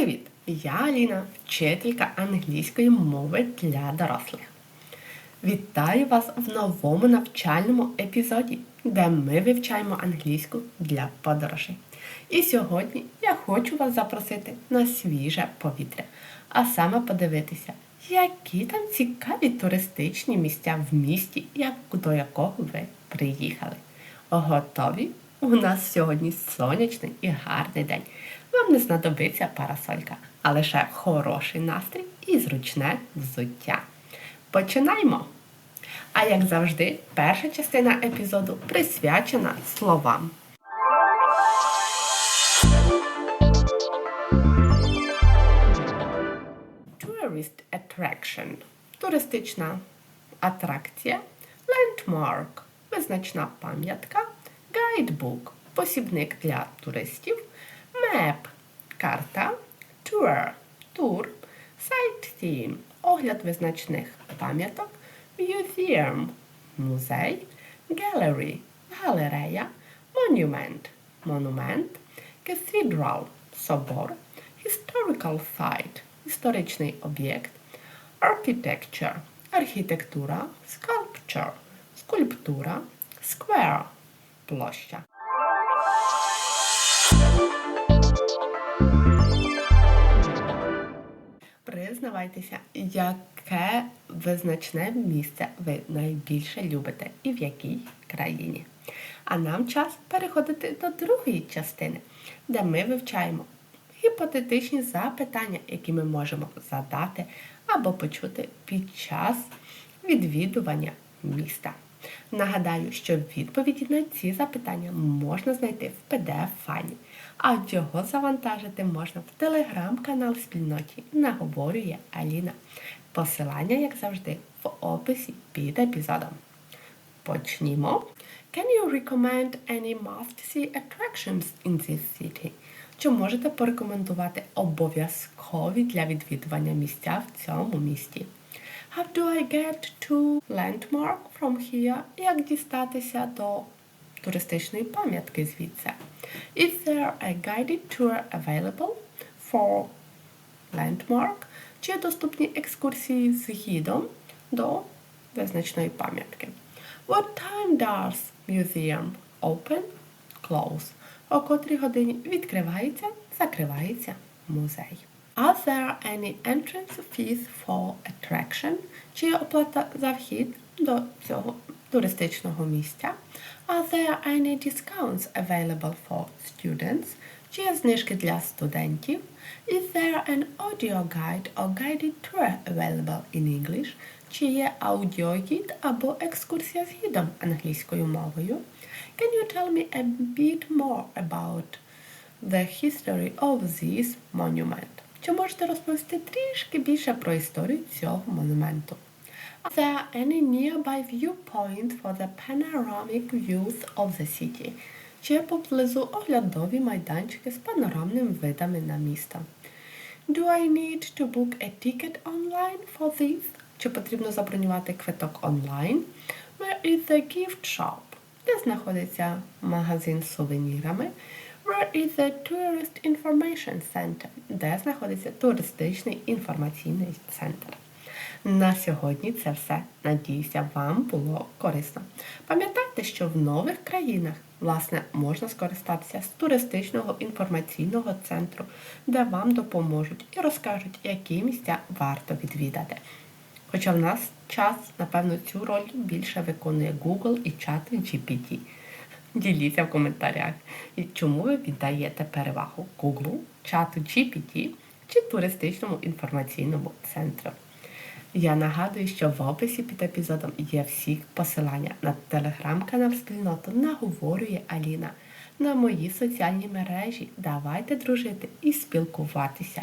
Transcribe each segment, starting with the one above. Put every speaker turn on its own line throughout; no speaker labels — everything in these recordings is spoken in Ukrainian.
Привіт! Я Аліна, вчителька англійської мови для дорослих. Вітаю вас в новому навчальному епізоді, де ми вивчаємо англійську для подорожей. І сьогодні я хочу вас запросити на свіже повітря, а саме подивитися, які там цікаві туристичні місця в місті, до якого ви приїхали. Готові? У нас сьогодні сонячний і гарний день. Вам не знадобиться парасолька, а лише хороший настрій і зручне взуття. Починаємо! А як завжди, перша частина епізоду присвячена словам. Tourist attraction туристична атракція, landmark визначна пам'ятка, guidebook посібник для туристів, map. Карта, tour. Тур, sightseeing огляд визначних пам'яток, museum. Музей, gallery. Галерея, monument. Монумент, cathedral. Собор, historical site. Історичний об'єкт, architecture. Архітектура, sculpture. Скульптура, square. Площа. Признавайтеся, яке визначне місце ви найбільше любите і в якій країні. А нам час переходити до другої частини, де ми вивчаємо гіпотетичні запитання, які ми можемо задати або почути під час відвідування міста. Нагадаю, що відповіді на ці запитання можна знайти в PDF-файлі, а його завантажити можна в телеграм-канал спільноті Наговорює Аліна. Посилання, як завжди, в описі під епізодом. Почнімо. Can you recommend any must-see attractions in this city? Чи можете порекомендувати обов'язкові для відвідування місця в цьому місті? How do I get to landmark from here? Як дістатися до туристичної пам'ятки звідси? Is there a guided tour available for landmark? Чи доступні екскурсії з гідом до визначної пам'ятки? What time does museum open? Close. О котрій годині відкривається, закривається музей. Are there any entrance fees for attraction? Чи є оплата за вхід до цього туристичного місця? Are there any discounts available for students? Чи є знижки для студентів? Is there an audio guide or guided tour available in English? Чи є аудіогід або екскурсія з гідом англійською мовою? Can you tell me a bit more about the history of this monument? Чи можете розповісти трішки більше про історію цього монументу? Are there any nearby viewpoints for the panoramic views of the city? Чи є поблизу оглядові майданчики з панорамними видами на місто? Do I need to book a ticket online for this? Чи потрібно забронювати квиток онлайн? Where is the gift shop? Де знаходиться магазин з сувенірами? Where is the Tourist Information Center? Де знаходиться туристичний інформаційний центр? На сьогодні це все. Надіюся, вам було корисно. Пам'ятайте, що в нових країнах власне можна скористатися з туристичного інформаційного центру, де вам допоможуть і розкажуть, які місця варто відвідати. Хоча в нас час, напевно, цю роль більше виконує Google і чат GPT. Діліться в коментарях, чому ви віддаєте перевагу Google, чату GPT чи туристичному інформаційному центру. Я нагадую, що в описі під епізодом є всі посилання на телеграм-канал спільноту Наговорює Аліна, на мої соціальні мережі. Давайте дружити і спілкуватися.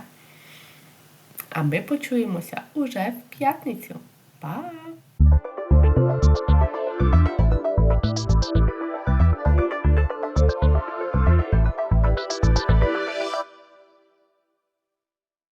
А ми почуємося уже в п'ятницю. Па!